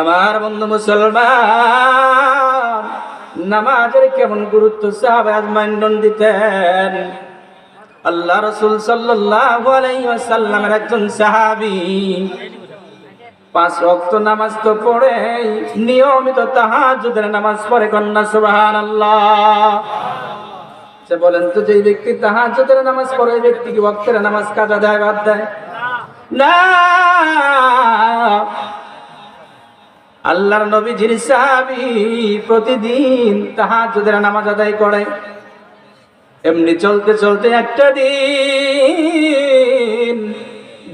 আমার বন্ধু মুসলমান, নামাজের কেমন গুরুত্ব সাহাবে আজমাইন্ডন দিতেন? আল্লাহ রসুল ওয়াসাল্লামের একজন সাহাবী পাঁচ ওয়াক্ত নামাজ তো পড়ে, নিয়মিত তাহাজ্জুদের নামাজ পড়ে কন্যা, সুবহানাল্লাহ। সে বলেন, তো যে ব্যক্তি তাহাজ্জুদের নামাজ পড়ে, ওই ব্যক্তি কি ওয়াক্তের নামাজ কাজা দেয়, বাদ দেয়? না। আল্লাহর নবীজির সাহাবী প্রতিদিন তাহাজ্জুদের নামাজ আদায় করে। এমনি চলতে চলতে একটা দিন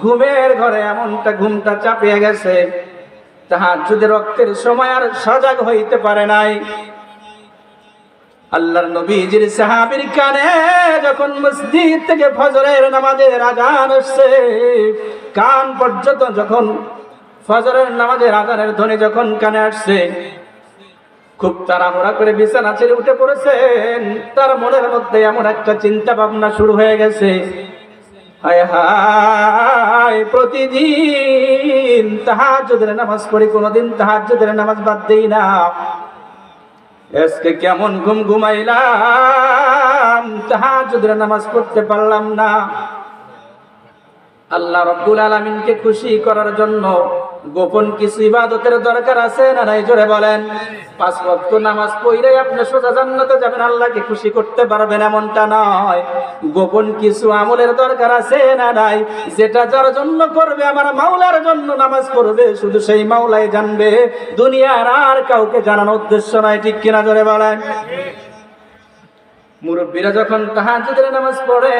ঘুমের ঘরে এমনটা ঘুমটা চাপিয়ে গেছে, তাহাজ্জুদের রক্তের সময় আর সজাগ হইতে পারে নাই। আল্লাহর নবীজির সাহাবীর কানে যখন মসজিদ থেকে ফজরের নামাজের আজান আসছে, কান পর্যন্ত যখন ফজরের নামাজের আজানের ধ্বনি যখন কানে আসছে, খুব তাড়াহুড়া করে বিছানা ছেড়ে উঠে পড়েছেন। তার মনের মধ্যে এমন একটা চিন্তা ভাবনা শুরু হয়ে গেছে। হায় হায়, প্রতিদিন তাহাজ্জুদের নামাজ পড়ি, কোনোদিন তাহাজ্জুদের নামাজ বাদ দেই না। আজকে কেমন ঘুম ঘুমাইলাম, তাহাজ্জুদের নামাজ পড়তে পারলাম না। আল্লাহ রব্বুল আলমিনকে খুশি করার জন্য গোপন কিছু ইবাদতের দরকার আছে না নাই? জোরে বলেন। পাঁচ ওয়াক্ত নামাজ পড়লে আপনি সোজা জান্নাতে যাবেন, আল্লাহকে খুশি করতে পারবেন এমনটা নয়। গোপন কিছু আমলের দরকার আছে না নাই? যেটা যার জন্য করবে, আমার মাওলার জন্য নামাজ পড়বে, শুধু সেই মাওলাই জানবে। দুনিয়ার আর কাউকে জানানোর উদ্দেশ্য নয় ঠিক কিনা জোরে বলেন? মুরব্বীরা যখন তাহাজ্জুদের নামাজ পড়ে,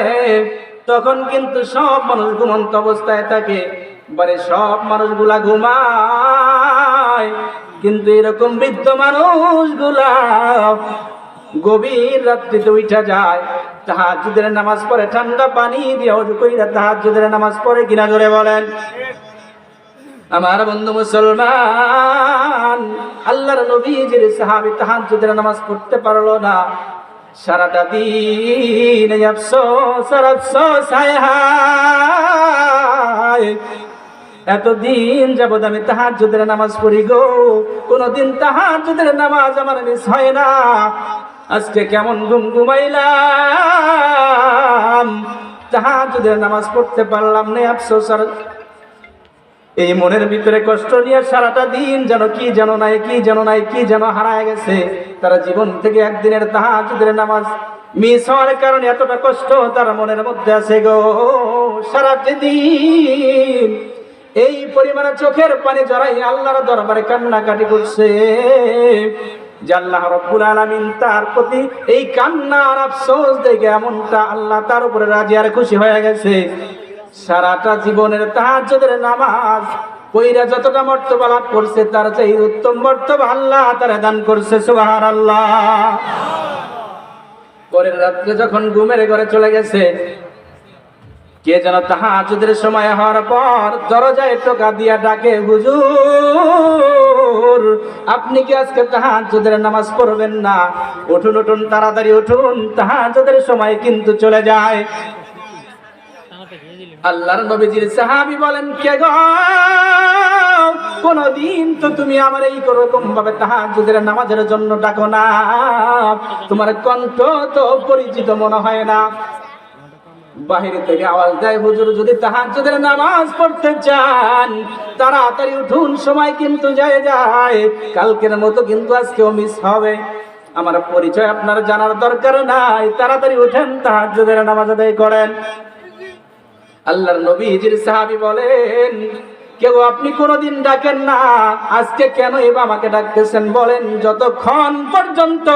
তখন কিন্তু সব মানুষ ঘুমন্ত অবস্থায় থাকে। বারে সব মানুষগুলা ঘুমায়। কিন্তু এরকম বৃদ্ধ মানুষগুলা গভীর রাত্রিতে উঠা যায়, তাহাজ্জুদের নামাজ পড়ে, ঠান্ডা পানি দিয়ে অজু কইরা তাহাজ্জুদের নামাজ পড়ে কিনা জোরে বলেন। আমার বন্ধু মুসলমান, আল্লাহর নবীজির সাহাবী তাহাজ্জুদের নামাজ পড়তে পারল না। সারাটা দিন আফসোস আর আফসোস, হায় হায়। এতদিন যাবৎ আমি তাহাজ্জুদের নামাজ পড়ি গো। কোনদিন তাহাজ্জুদের নামাজ আমার মিস হয় না। আজকে কেমন ঘুম ঘুমাইলাম। তাহাজ্জুদের নামাজ পড়তে পারলাম না, আফসোস। আর এই মনের ভিতরে কষ্ট নিয়ে সারাটা দিন যেন কি যেন নাই, কি যেন নাই, কি যেন হারায় গেছে। তারা জীবন থেকে একদিনের তাহাজুদের নামাজ মিস হওয়ার কারণে এতটা কষ্ট তার মনের মধ্যে আছে গো। সারাটি দিন এই পরিমাণে চোখের পানি জড়াই আল্লাহর দরবারে কান্নাকাটি করছে। যে আল্লাহ রব্বুল আলামিন তার প্রতি এই কান্নার আফসোস দেখে এমনটা আল্লাহ তার উপরে রাজি আর খুশি হয়ে গেছে। সারাটা জীবনের তাহাজ্জুদের নামাজ কইরা যতটা মর্তবা লাভ করছে, তার চাই উত্তম মর্তবা আল্লাহ তারা দান করছে, সুবহানাল্লাহ। পরের রাত্রে যখন ঘুমের ঘরে চলে গেছে কে যেন তাহা তাহাজ্জুদের সময় হওয়ার পর দরজায় টোকা দিয়া ডাকে, হুজুর, আপনি কি আজকে তাহা তাহাজ্জুদের নামাজ পড়বেন না? উঠুন উঠুন, তাড়াতাড়ি উঠুন তাহা তাহাজ্জুদের সময় কিন্তু চলে যায়। আল্লাহর নবীজির সাহাবি বলেন, কে গো? কোনদিন তো তুমি আমার এই রকম ভাবে তাহাজ্জুদের নামাজের জন্য ডাকো না। তোমার কণ্ঠ তো পরিচিত মনে হয় না। বাহির থেকে আওয়াজ দেয়, হুজুর যদি তাহাজ্জুদের নামাজ পড়তে চান, তাড়াতাড়ি উঠুন, সময় কিন্তু যায় যায়, কালকের মতো কিন্তু আজকেও মিস হবে। আমার পরিচয় আপনার জানার দরকার নাই, তাড়াতাড়ি উঠেন, তাহাজ্জুদের নামাজ আদায় করেন। আল্লাহর নবীজির সাহাবী বলেন কেউ আপনি কোনোদিন ডাকেন না। আজকে কেন এবার আমাকে ডাকতেছেন বলেন? যতক্ষণ পর্যন্ত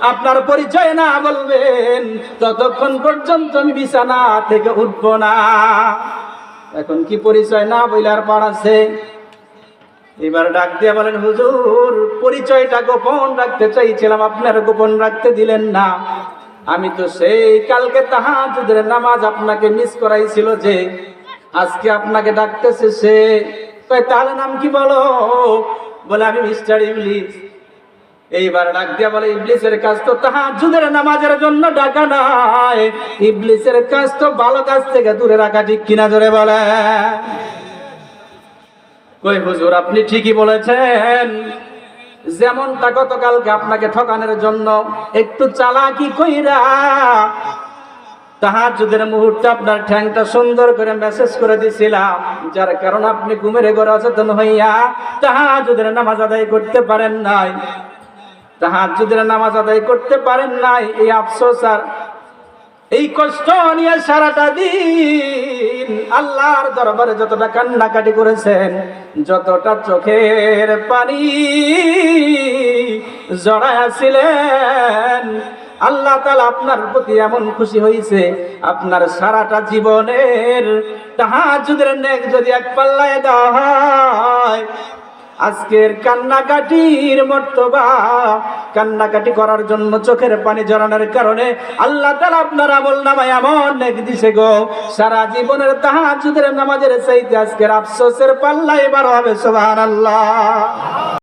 আপনার পরিচয় না বলবেন, ততক্ষণ পর্যন্ত আমি বিছানা থেকে উঠব না। এখন কি পরিচয় না বইলে আর পার আছে? এবার ডাক দিয়ে বলেন, হুজুর, পরিচয়টা গোপন রাখতে চাইছিলাম, আপনার গোপন রাখতে দিলেন না। আমি তো সেই কালকে তাহাজুদের নামাজ আপনাকে মিস করাইছিল যে আজকে আপনাকে ডাকতেছে সে। তার নাম কি বলো? বলে, আমি মিস্টার ইংলিশ এইবার ডাক দিয়া বলে, ইবলিসের কাজ তো তাহা তাহাজুদের নামাজের জন্য ডাকা নাই। ইবলিসের কাজ তো ভালো কাজ থেকে দূরে রাখা ঠিক কিনা ধরে বলে। কই হুজুর, আপনি ঠিকই বলেছেন। যেমনটা গতকালকে আপনাকে ঠকানোর জন্য একটু চালাকি কইরা তাহাজুদের মুহূর্তে আপনার ঠ্যাংটা সুন্দর করে মেসেজ করে দিছিলাম। যার কারণ আপনি ঘুমের ঘরে অচেতন হইয়া তাহাজুদের নামাজ আদায় করতে পারেন নাই। তাহাজুদের নামাজ আদায় করতে পারেন নাই। এই আফসোস আর এই কষ্ট নিয়ে সারাটা দিন আল্লাহর দরবারে যতটা কান্নাকাটি করেছেন, যতটা চোখের পানি জড়াইয়াছিলেন আল্লাহ তালা আপনার প্রতি এমন খুশি হয়েছে আপনার সারাটা জীবনের তাহাজুদের নেক যদি এক পাল্লায় দেওয়া হয়, আজকের কান্নাকাটির মর্তবা, কান্নাকাটি করার জন্য চোখের পানি জড়ানোর কারণে আল্লাহ তালা আপনার আমল নামায় এমন নেক দিছে গো। সারা জীবনের তাহাজুদের নামাজের চাইতে আজকের আফসোসের পাল্লা এবার হবে সোহান আল্লাহ